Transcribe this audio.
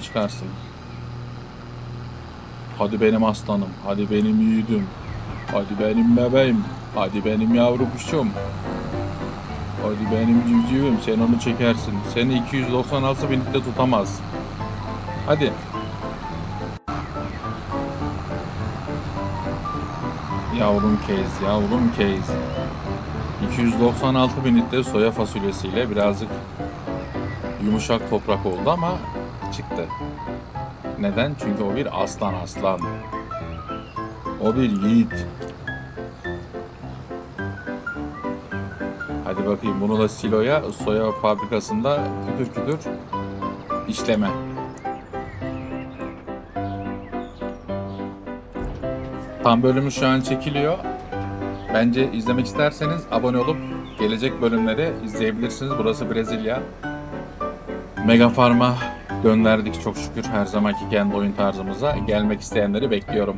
çıkarsın. Hadi benim aslanım, hadi benim yiğidim, hadi benim bebeğim, hadi benim yavru kuşum. Hadi benim civcivim, sen onu çekersin. Seni 296 binlikte tutamaz. Hadi. Yavrum Case, yavrum Case. 296 binlikte soya fasulyesiyle birazcık yumuşak toprak oldu ama çıktı. Neden? Çünkü o bir aslan aslan. O bir yiğit. Hadi bakayım bunu da siloya, soya fabrikasında kütür kütür işleme. Tam bölümü şu an çekiliyor. Bence izlemek isterseniz abone olup gelecek bölümleri izleyebilirsiniz. Burası Brezilya. Mega Farm'a gönderdik çok şükür her zamanki kendi oyun tarzımıza. Gelmek isteyenleri bekliyorum.